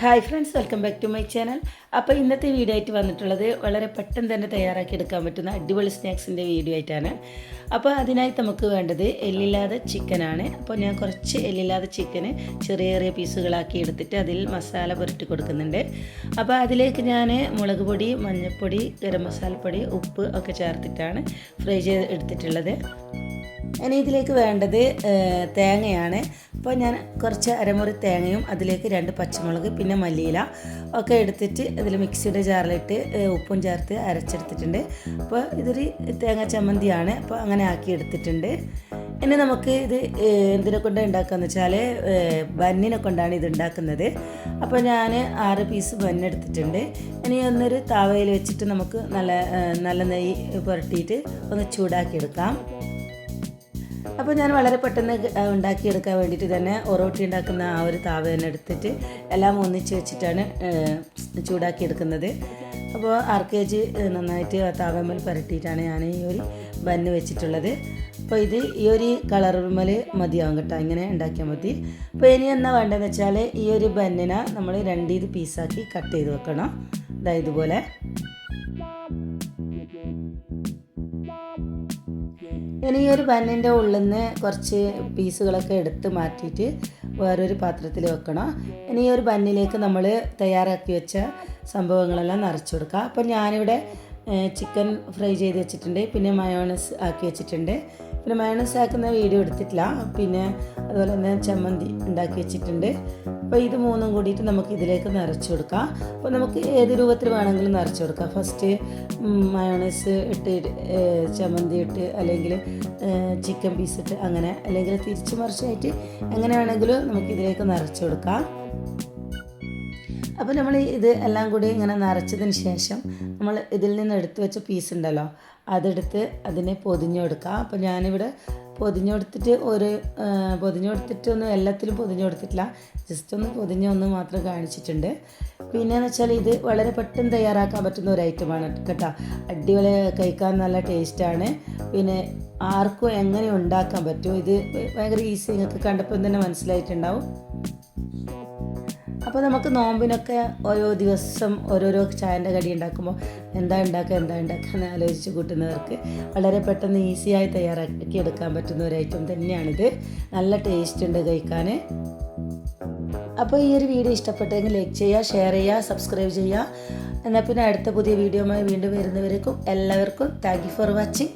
Hi friends welcome back to my channel അപ്പോൾ ഇന്നത്തെ video ആയിട്ട് വന്നിട്ടുള്ളത് വളരെ പെട്ടെന്ന് തന്നെ തയ്യാറാക്കി എടുക്കാൻ പറ്റുന്ന അടിപൊളി സ്നാക്സിന്റെ വീഡിയോ ആയിട്ടാണ്. അപ്പോൾ അതിനായി നമുക്ക് വേണ്ടത് എല്ലില്ലാതെ ചിക്കനാണ് അപ്പോൾ ഞാൻ കുറച്ച് എല്ലില്ലാതെ ചിക്കന് ചെറിയ ചെറിയ പീസുകളാക്കി എടുത്തിട്ട് അതിൽ മസാല പുരട്ടി കൊടുക്കുന്നുണ്ട്. അപ്പോൾ അതിലേക്ക് ഞാൻ മുളക് പൊടി മഞ്ഞൾപ്പൊടി ഗരം മസാലപ്പൊടി ഉപ്പ് ഒക്കെ ചേർത്തിട്ടാണ് ഫ്രൈ ചെയ്ത് എടുത്തിട്ടുള്ളത്. ഇനി ഇതിലേക്ക് വേണ്ടത് തേങ്ങയാണ്. അപ്പോൾ ഞാൻ കുറച്ച് അരമുറി തേങ്ങയും അതിലേക്ക് രണ്ട് പച്ചമുളക് പിന്നെ മല്ലിയില ഒക്കെ എടുത്തിട്ട് ഇതിൽ മിക്സിയുടെ ജാറിലിട്ട് ഉപ്പും ചേർത്ത് അരച്ചെടുത്തിട്ടുണ്ട്. അപ്പോൾ ഇതൊരു തേങ്ങ ചമ്മന്തിയാണ്. അപ്പോൾ അങ്ങനെ ആക്കി എടുത്തിട്ടുണ്ട്. ഇനി നമുക്ക് ഇത് എന്തിനെ കൊണ്ട് ഉണ്ടാക്കാന്ന് വെച്ചാൽ ബന്നിനെ കൊണ്ടാണ് ഇത് ഉണ്ടാക്കുന്നത്. അപ്പോൾ ഞാൻ ആറ് പീസ് ബന്നെടുത്തിട്ടുണ്ട് ഇനി ഒന്നൊരു താവയിൽ വെച്ചിട്ട് നമുക്ക് നല്ല നല്ല നെയ്യ് പുരട്ടിയിട്ട് ഒന്ന് ചൂടാക്കി എടുക്കാം. അപ്പോൾ ഞാൻ വളരെ പെട്ടെന്ന് ഉണ്ടാക്കിയെടുക്കാൻ വേണ്ടിയിട്ട് തന്നെ ഒറോട്ടി ഉണ്ടാക്കുന്ന ആ ഒരു താവ തന്നെ എടുത്തിട്ട് എല്ലാം ഒന്നിച്ച് വെച്ചിട്ടാണ് ചൂടാക്കിയെടുക്കുന്നത്. അപ്പോൾ ആർ കെ ജി നന്നായിട്ട് താവമ്മൽ പുരട്ടിയിട്ടാണ് ഞാൻ ഈ ഒരു ബന്ന് വെച്ചിട്ടുള്ളത്. അപ്പോൾ ഇത് ഈ ഒരു കളറുമ്മൽ മതിയാവും കേട്ടോ ഇങ്ങനെ ഉണ്ടാക്കിയാൽ മതി. അപ്പോൾ ഇനി എന്നാ വേണ്ടതെന്ന് വെച്ചാൽ ഈ ഒരു ബന്നിനെ നമ്മൾ രണ്ട് ഇത് പീസാക്കി കട്ട് ചെയ്ത് വെക്കണം. അതായത് ഇതുപോലെ. ഇനി ഈ ഒരു ബന്നിന്റെ ഉള്ളിൽ നിന്ന് കുറച്ച് പീസുകളൊക്കെ എടുത്ത് മാറ്റിയിട്ട് വേറൊരു പാത്രത്തിൽ വെക്കണം. ഇനി ഈ ഒരു ബന്നിലേക്ക് നമ്മൾ തയ്യാറാക്കി വെച്ച സംഭവങ്ങളെല്ലാം നിറച്ച് കൊടുക്കുക അപ്പോൾ ഞാനിവിടെ ചിക്കൻ ഫ്രൈ ചെയ്ത് വെച്ചിട്ടുണ്ട് പിന്നെ മയോണസ് ആക്കി വെച്ചിട്ടുണ്ട്. പിന്നെ മയോണസ് ആക്കുന്ന വീഡിയോ എടുത്തിട്ടില്ല. പിന്നെ അതുപോലെ തന്നെ ചമ്മന്തി ഉണ്ടാക്കി വെച്ചിട്ടുണ്ട്. അപ്പോൾ ഇത് മൂന്നും കൂടിയിട്ട് നമുക്ക് ഇതിലേക്ക് നിറച്ച് കൊടുക്കാം. അപ്പോൾ നമുക്ക് ഏത് രൂപത്തിൽ വേണമെങ്കിലും നിറച്ച് കൊടുക്കാം. ഫസ്റ്റ് മയോണൈസ് ഇട്ട് ചമ്മന്തി ഇട്ട് അല്ലെങ്കിൽ ചിക്കൻ പീസ് ഇട്ട് അങ്ങനെ അല്ലെങ്കിൽ തിരിച്ച് മറിച്ചായിട്ട് എങ്ങനെ വേണമെങ്കിലും നമുക്ക് ഇതിലേക്ക് നിറച്ച് കൊടുക്കാം. അപ്പോൾ നമ്മൾ ഇത് എല്ലാം കൂടി ഇങ്ങനെ നിറച്ചതിന് ശേഷം നമ്മൾ ഇതിൽ നിന്ന് എടുത്തു വെച്ച പീസ് ഉണ്ടല്ലോ അതെടുത്ത് അതിനെ പൊതിഞ്ഞു കൊടുക്കുക. അപ്പോൾ ഞാനിവിടെ പൊതിഞ്ഞു കൊടുത്തിട്ട് ഒരു ആ, പൊതിഞ്ഞു കൊടുത്തിട്ടൊന്നും എല്ലാത്തിലും പൊതിഞ്ഞു കൊടുത്തിട്ടില്ല. ജസ്റ്റ് ഒന്ന് പൊതിഞ്ഞൊന്ന് മാത്രം കാണിച്ചിട്ടുണ്ട്. പിന്നെയെന്ന് വെച്ചാൽ ഇത് വളരെ പെട്ടെന്ന് തയ്യാറാക്കാൻ പറ്റുന്ന ഒരു ഐറ്റമാണ് കേട്ടോ. അടിപൊളി കഴിക്കാൻ നല്ല ടേസ്റ്റാണ് പിന്നെ ആർക്കും എങ്ങനെ ഉണ്ടാക്കാൻ പറ്റും? ഇത് ഭയങ്കര ഈസി നിങ്ങൾക്ക് കണ്ടപ്പോൾ തന്നെ മനസ്സിലായിട്ടുണ്ടാവും. അപ്പോൾ നമുക്ക് നോമ്പിനൊക്കെ ഓരോ ദിവസം ഓരോരോ ചായന്റെ കടി ഉണ്ടാക്കുമ്പോൾ എന്താ ഉണ്ടാക്കുക എന്താ ഉണ്ടാക്കുക എന്ന് ആലോചിച്ച് കൂട്ടുന്നവർക്ക് വളരെ പെട്ടെന്ന് ഈസിയായി തയ്യാറാക്കി എടുക്കാൻ പറ്റുന്ന ഒരു ഐറ്റം തന്നെയാണിത്. നല്ല ടേസ്റ്റ് ഉണ്ട് കഴിക്കാൻ അപ്പോൾ ഈ ഒരു വീഡിയോ ഇഷ്ടപ്പെട്ടെങ്കിൽ ലൈക്ക് ചെയ്യുക ഷെയർ ചെയ്യുക സബ്സ്ക്രൈബ് ചെയ്യുക. എന്നാൽ പിന്നെ അടുത്ത പുതിയ വീഡിയോമായി വീണ്ടും വരുന്നവർക്കും എല്ലാവർക്കും താങ്ക് യു ഫോർ വാച്ചിങ്